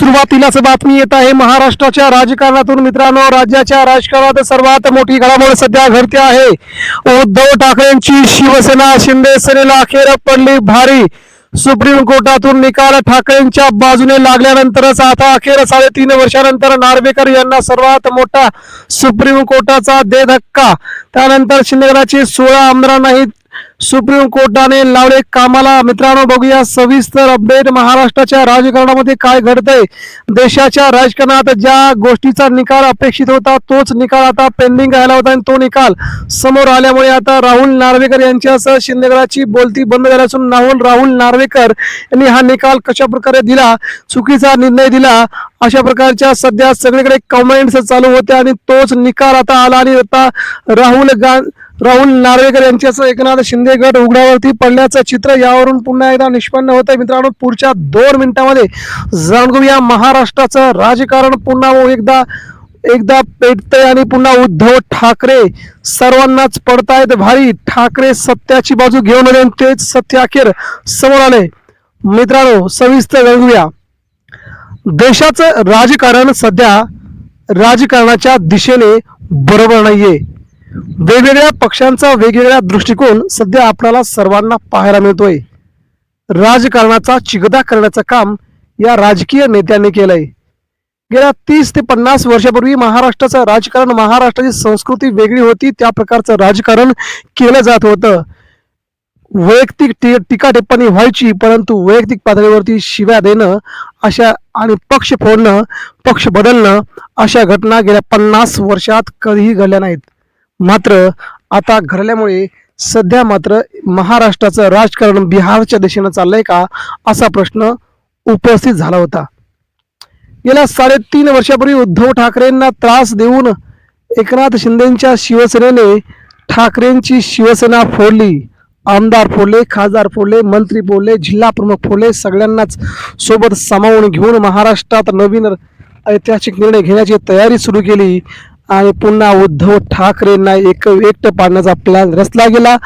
सुरुवातीलाच बातमी येत आहे महाराष्ट्राच्या राजकारणातून मित्रांनो राज्याच्या राजकारणात सर्वात मोठी घडामोड सध्या घडते आहे. उद्धव ठाकरेंची शिवसेना शिंदे सेनेला अखेर पडली भारी. सुप्रीम कोर्टातून निकाल ठाकरेंच्या बाजूने लागल्यानंतरच आता अखेर साडेतीन वर्षानंतर नार्वेकर यांना सर्वात मोठा सुप्रीम कोर्टाचा दे धक्का त्यानंतर शिंदेगडाचे सोळा आमदारांनाही सुप्रीम कोर्टाने लावले कामाला. मित्रांनो बघूया सविस्तर अपडेट. महाराष्ट्राच्या राजकारणामध्ये काय घडतंय? देशाच्या राजकारणात ज्या गोष्टीचा निकाल अपेक्षित होता तोच निकाल आता पेंडिंग राहिला होता आणि तो निकाल समोर आल्यामुळे आता राहुल नार्वेकर यांच्यासह शिंदेगडाची बोलती बंद झाली असून राहुल राहुल नार्वेकर यांनी हा निकाल कशा प्रकारे दिला चुकीचा निर्णय दिला अशा प्रकारच्या सध्या सगळीकडे कमेंट्स चालू होत्या आणि तोच निकाल आता आला आणि आता राहुल गांधी राहुल नार्वेकर यांच्याचं एकनाथ शिंदे गट उघड्यावरती पडल्याचं चित्र यावरून पुन्हा एकदा निष्पन्न होत आहे मित्रांनो पुढच्या दोन मिनिटांमध्ये जाणून घेऊया महाराष्ट्राचं राजकारण. पुन्हा हो एकदा एकदा पेटतंय आणि पुन्हा उद्धव ठाकरे सर्वांनाच पडतायत भारी. ठाकरे सत्याची बाजू घेऊन आले तेच सत्य अखेर समोर आले मित्रांनो सविस्तर जाणूया. देशाचं राजकारण सध्या राजकारणाच्या दिशेने बरोबर नाहीये. वेगवेगळ्या पक्षांचा वेगवेगळा दृष्टिकोन सध्या आपल्याला सर्वांना पाहायला मिळतोय. राजकारणाचा चिगदा करण्याचं काम या राजकीय नेत्यांनी केलंय. गेल्या तीस ते पन्नास वर्षापूर्वी महाराष्ट्राचं राजकारण महाराष्ट्राची संस्कृती वेगळी होती त्या प्रकारचं राजकारण केलं जात होतं. वैयक्तिक टी- टीका टिप्पणी व्हायची परंतु वैयक्तिक पातळीवरती शिव्या देणं अशा आणि पक्ष फोडणं पक्ष बदलणं अशा घटना गेल्या पन्नास वर्षात कधीही घडल्या नाहीत. मात्र आता घडल्यामुळे सध्या मात्र महाराष्ट्राचं राजकारण बिहारच्या दिशेनं चाललंय का असा प्रश्न उपस्थित झाला होता. गेल्या साडेतीन वर्षापूर्वी उद्धव ठाकरेंना त्रास देऊन एकनाथ शिंदेच्या शिवसेनेने ठाकरेंची शिवसेना फोडली. आमदार फोडले खासदार फोडले मंत्री फोडले जिल्हा प्रमुख फोडले सगळ्यांनाच सोबत सामावून घेऊन महाराष्ट्रात नवीन ऐतिहासिक निर्णय घेण्याची तयारी सुरू केली. आणि पुन्हा उद्धव ठाकरेंना एक एकटं पाडण्याचा प्लॅन रचला गेला.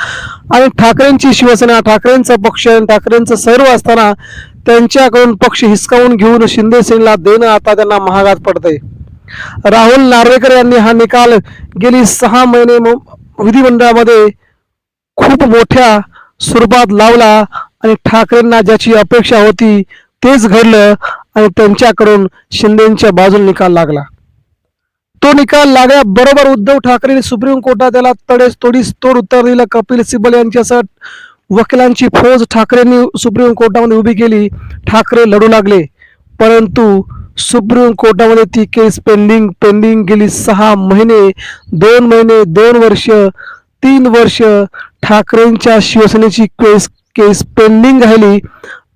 आणि ठाकरेंची शिवसेना ठाकरेंचा पक्ष आणि ठाकरेंचं सर्व असताना त्यांच्याकडून पक्ष हिसकावून घेऊन शिंदेसेनला देणं आता त्यांना महागात पडतंय. राहुल नार्वेकर यांनी हा निकाल गेली सहा महिने विधिमंडळामध्ये खूप मोठ्या स्वरूपात लावला आणि ठाकरेंना ज्याची अपेक्षा होती तेच घडलं आणि त्यांच्याकडून शिंदेच्या बाजूला निकाल लागला. तो निकाल लागल्या बरोबर उद्धव ठाकरे सुप्रीम कोर्टात त्याला तडेस तोडीस तोड उत्तर दिलं. कपिल सिब्बल यांच्यासह वकिलांची फौज ठाकरेंनी सुप्रीम कोर्टामध्ये उभी केली. ठाकरे लढू लागले. परंतु सुप्रीम कोर्टामध्ये ती केस पेंडिंग पेंडिंग गेली सहा महिने दोन महिने दोन वर्ष तीन वर्ष ठाकरेंच्या शिवसेनेची केस केस पेंडिंग राहिली.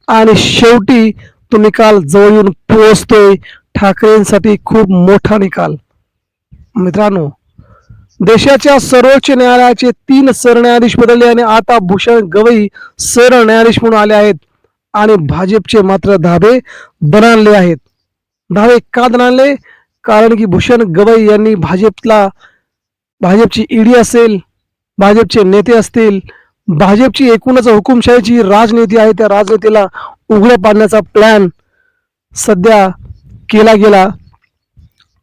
आणि शेवटी तो निकाल जवळ येऊन पोहोचतोय. ठाकरेंसाठी खूप मोठा निकाल. मित्रांनो देशाच्या सर्वोच्च न्यायालयाचे तीन सरन्यायाधीश बदलले आणि आता भूषण गवई सरन्यायाधीश म्हणून आले आहेत आणि भाजपचे मात्र धाबे दणाणले आहेत. धाबे का दणाणले कारण की भूषण गवई यांनी भाजपला भाजपची ईडी असेल भाजपचे नेते असतील भाजपची एकूणच हुकुमशाहीची राजनीती आहे त्या राजनीतीला उघडं पाडण्याचा प्लॅन सध्या केला गेला.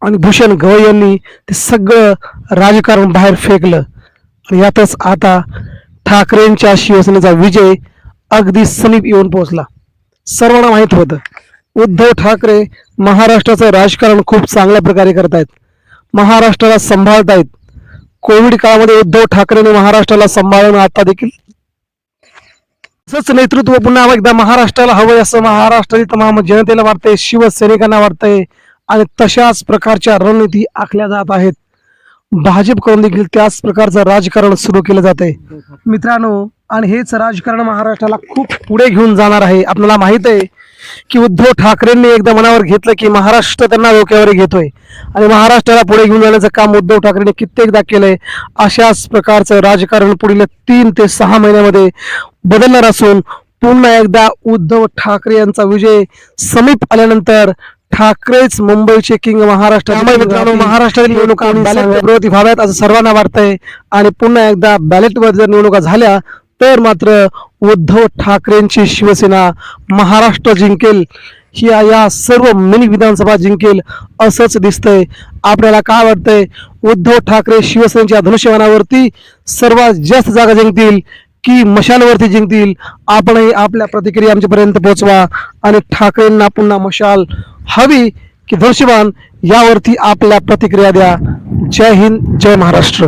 आणि भूषण गवई यांनी ते सगळं राजकारण बाहेर फेकलं. आणि यातच आता ठाकरेंच्या शिवसेनेचा विजय अगदी समीप येऊन पोहोचला. सर्वांना माहीत होतं उद्धव ठाकरे महाराष्ट्राचं राजकारण खूप चांगल्या प्रकारे करतायत महाराष्ट्राला सांभाळतायत. कोविड काळामध्ये उद्धव ठाकरेने महाराष्ट्राला सांभाळून आता देखील तसंच नेतृत्व पुन्हा एकदा महाराष्ट्राला हवंय असं महाराष्ट्रातील तमाम जनतेला वाटतंय शिवसैनिकांना वाटतंय आणि तशाच प्रकारच्या रणनीती आखल्या जात आहेत. भाजपकडून देखील त्याच प्रकारचं राजकारण सुरू केलं जात आहे मित्रांनो आणि हेच राजकारण महाराष्ट्राला खूप पुढे घेऊन जाणार आहे. आपल्याला माहीत आहे की उद्धव ठाकरेंनी एकदा मनावर घेतलं की महाराष्ट्र त्यांना डोक्यावर घेतोय. आणि महाराष्ट्राला पुढे घेऊन जाण्याचं काम उद्धव ठाकरेंनी कित्येकदा केलंय. अशाच प्रकारचं राजकारण पुढील तीन ते सहा महिन्यामध्ये बदलणार असून पुन्हा एकदा उद्धव ठाकरे यांचा विजय समीप आल्यानंतर ठाकरेच मुंबईचे किंग महाराष्ट्र मित्रांनो महाराष्ट्रातील निवडणुका बॅलेट व्हाव्यात असं सर्वांना वाटतंय. आणि पुन्हा एकदा बॅलेटवर जर निवडणुका झाल्या तर मात्र उद्धव ठाकरेंची शिवसेना महाराष्ट्र जिंकेल. ही या सर्व मिनी विधानसभा जिंकेल असंच दिसतंय. आपल्याला काय वाटतंय? उद्धव ठाकरे शिवसेनेच्या धनुष्यबाणावरती सर्वात जास्त जागा जिंकतील की मशालवरती जिंकतील? आपणही आपल्या प्रतिक्रिया आमच्यापर्यंत पोहोचवा. आणि ठाकरेंना पुन्हा मशाल हवी की धनुष्यबाण यावरती आपल्या प्रतिक्रिया द्या. जय हिंद जय महाराष्ट्र.